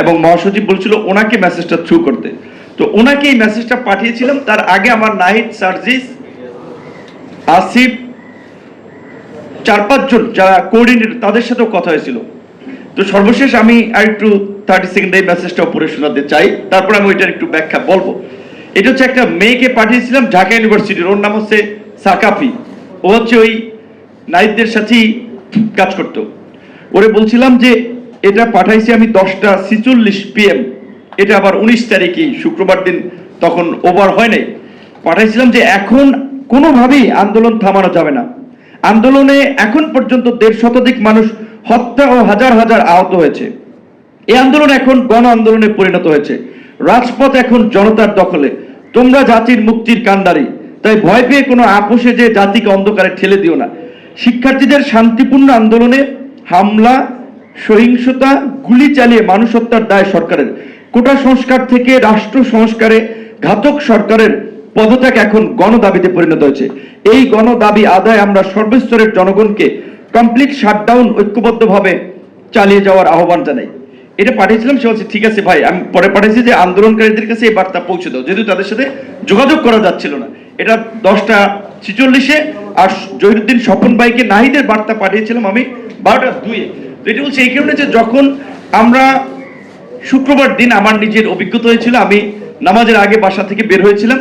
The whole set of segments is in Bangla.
এবং মহাসচিব বলছিল ওনাকে মেসেজটা থ্রু করতে। তো ওনাকে এই মেসেজটা পাঠিয়েছিলাম, তার আগে আমার নাহিদ, সার্জিস, আসিফ, চার পাঁচজন যারা কোঅর্ডিনেটর তাদের সাথেও কথা হয়েছিল। তো সর্বশেষ আমি আর একটু থার্টি সেকেন্ডে এই মেসেজটা পড়ে শোনাতে চাই, তারপর আমি ওইটার একটু ব্যাখ্যা বলব। এটা হচ্ছে একটা মেয়েকে পাঠিয়েছিলাম ঢাকা ইউনিভার্সিটির ওর নাম হচ্ছে সাকাফি। ও হচ্ছে ওই নাইটদের সাথেই কাজ করতো। ওরে বলছিলাম যে এটা পাঠাইছি আমি দশটা ছিচল্লিশ পিএম এটা আবার উনিশ তারিখেই, শুক্রবার দিন তখন ওভার হয় নাই। পাঠাইছিলাম যে এখন কোনোভাবেই আন্দোলন থামানো যাবে না। আন্দোলনে এখন পর্যন্ত দেড় শতাধিক মানুষ হত্যা ও হাজার হাজার আহত হয়েছে। এই আন্দোলন এখন গণ আন্দোলনে পরিণত হয়েছে। রাজপথ এখন জনতার দখলে। তোমরা জাতির মুক্তির কান্ডারি তাই ভয় পেয়ে কোনো আপোষে যে জাতিকে অন্ধকারে ঠেলে দিও না। শিক্ষার্থীদের শান্তিপূর্ণ আন্দোলনে হামলা সহিংসতা গুলি চালিয়ে মানুষ হত্যার দায় সরকারের। কোটা সংস্কার থেকে রাষ্ট্র সংস্কারে ঘাতক সরকারের পদত্যাগ এখন গণদাবিতে পরিণত হয়েছে। এই গণদাবি আদায় আমরা সর্বস্তরের জনগণকে কমপ্লিট শাটডাউন ঐক্যবদ্ধভাবে চালিয়ে যাওয়ার আহ্বান জানাই। এটা পাঠিয়েছিলাম, সে বলছে, ঠিক আছে ভাই, আমি পরে পাঠিয়েছি যে আন্দোলনকারীদের কাছে এই বার্তা পৌঁছে দাও। যেহেতু তাদের সাথে যোগাযোগ করা যাচ্ছিল না। এটা দশটা ছিচল্লিশে, আর জহিরুদ্দিন স্বপন ভাইকে নাহিদের বার্তা পাঠিয়েছিলাম আমি বারোটা দুয়ে এটা বলছে এই কারণে যে যখন আমরা শুক্রবার দিন আমার নিজের অভিজ্ঞতা হয়েছিল, আমি নামাজের আগে বাসা থেকে বের হয়েছিলাম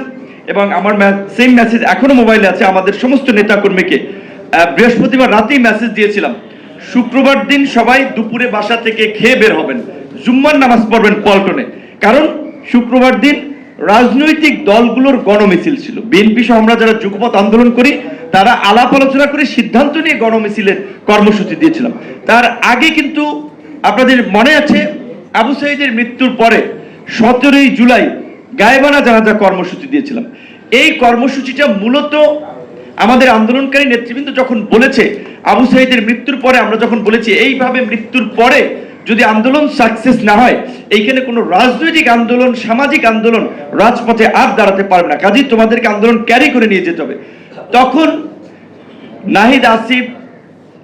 এবং আমার সেম মেসেজ এখনও মোবাইলে আছে আমাদের সমস্ত নেতাকর্মীকে। বৃহস্পতিবার রাতেই মেসেজ দিয়েছিলাম, শুক্রবার দিন সবাই দুপুরে বাসা থেকে খেয়ে বের হবেন। জুম্মার নামাজ পড়বেন পল্টনে। কারণ শুক্রবার দিন রাজনৈতিক দলগুলোর গণমিছিল ছিল। বিএনপি সহ আমরা যারা যুগপথ আন্দোলন করি তারা আলাপ আলোচনা করে সিদ্ধান্ত নিয়ে গণমিছিলের কর্মসূচি দিয়েছিলাম। তার আগে কিন্তু আপনাদের মনে আছে, আবু সাইদের মৃত্যুর পরে সতেরোই জুলাই গায়েবানা জানাজা কর্মসূচি দিয়েছিলাম। এই কর্মসূচিটা মূলত আমাদের আন্দোলনকারী নেতৃবৃন্দ যখন বলেছে আবু সাইদের মৃত্যুর পরে, আমরা যখন বলেছি এইভাবে মৃত্যুর পরে যদি আন্দোলন সাকসেস না হয়, এইখানে কোনো রাজনৈতিক আন্দোলন, সামাজিক আন্দোলন রাজপথে আর দাঁড়াতে পারবে না। কাজেই তোমাদেরকে আন্দোলন ক্যারি করে নিয়ে যেতে হবে। তখন নাহিদ আসিফ,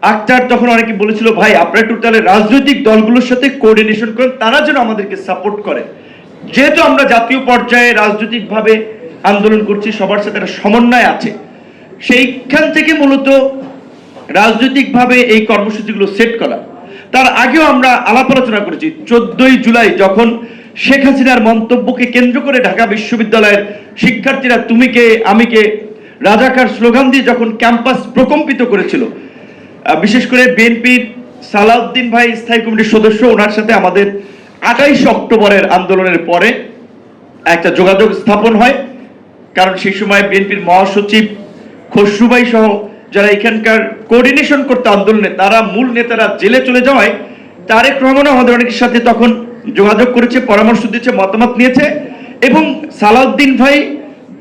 আক্তার তখন অনেকে বলেছিল, ভাই, আপনারা একটু তাহলে রাজনৈতিক দলগুলোর সাথে কোঅর্ডিনেশন করেন, তারা যেন আমাদেরকে সাপোর্ট করে। যেহেতু আমরা জাতীয় পর্যায়ে রাজনৈতিকভাবে আন্দোলন করছি, সবার সাথে একটা সমন্বয় আছে। সেইখান থেকে মূলত রাজনৈতিকভাবে এই কর্মসূচিগুলো সেট করা। তার আগেও আমরা আলাপ আলোচনা করেছি। চোদ্দই জুলাই যখন শেখ হাসিনার মন্তব্যকে কেন্দ্র করে ঢাকা বিশ্ববিদ্যালয়ের শিক্ষার্থীরা, তুমি কে, আমি কে? রাজাকার স্লোগান দিয়ে যখন ক্যাম্পাস প্রকম্পিত করেছিল বিশেষ করে বিএনপির সালাউদ্দিন ভাই স্থায়ী কমিটির সদস্য, ওনার সাথে আমাদের আঠাইশ অক্টোবরের আন্দোলনের পরে একটা যোগাযোগ স্থাপন হয়। কারণ সেই সময় বিএনপির মহাসচিব খসরুভাই সহ যারা এখানকার কোঅর্ডিনেশন করতে আন্দোলনে, তারা মূল নেতারা জেলে চলে যাওয়ায় তারেক রহমান আমাদের অনেকের সাথে তখন যোগাযোগ করেছে, পরামর্শ দিয়েছে, মতামত নিয়েছে এবং সালাউদ্দিন ভাই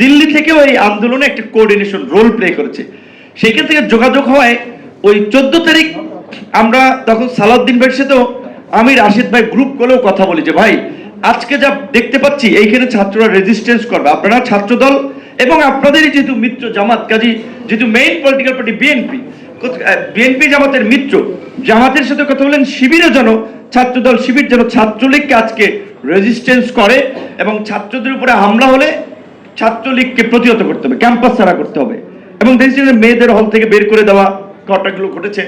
দিল্লি থেকেও এই আন্দোলনে একটা কোঅর্ডিনেশন রোল প্লে করেছে। সেইখান থেকে যোগাযোগ হওয়ায় ওই চোদ্দ তারিখ আমরা তখন সালাউদ্দিন ভাইয়ের সাথেও আমি, রাশিদ ভাই গ্রুপ করেও কথা বলি যে, ভাই, আজকে যা দেখতে পাচ্ছি, এইখানে ছাত্ররা রেজিস্ট্যান্স করবে। আপনারা ছাত্র দল এবং আপনাদেরই যেহেতু মিত্র জামাত, কাজী যেহেতু main political party BNP BNP জামাতের মিত্র, জামাতের সাথে কথা বলেন শিবিরে যেন, ছাত্রদল শিবির যেন ছাত্রলীগকে আজকে রেজিস্ট্যান্স করে এবং ছাত্রদের উপরে হামলা হলে ছাত্রলীগকে প্রতিহত করতে হবে ক্যাম্পাস ছাড়া করতে হবে। এবং দেখছি মেয়েদের হল থেকে বের করে দেওয়া ঘটনাগুলো ঘটেছে।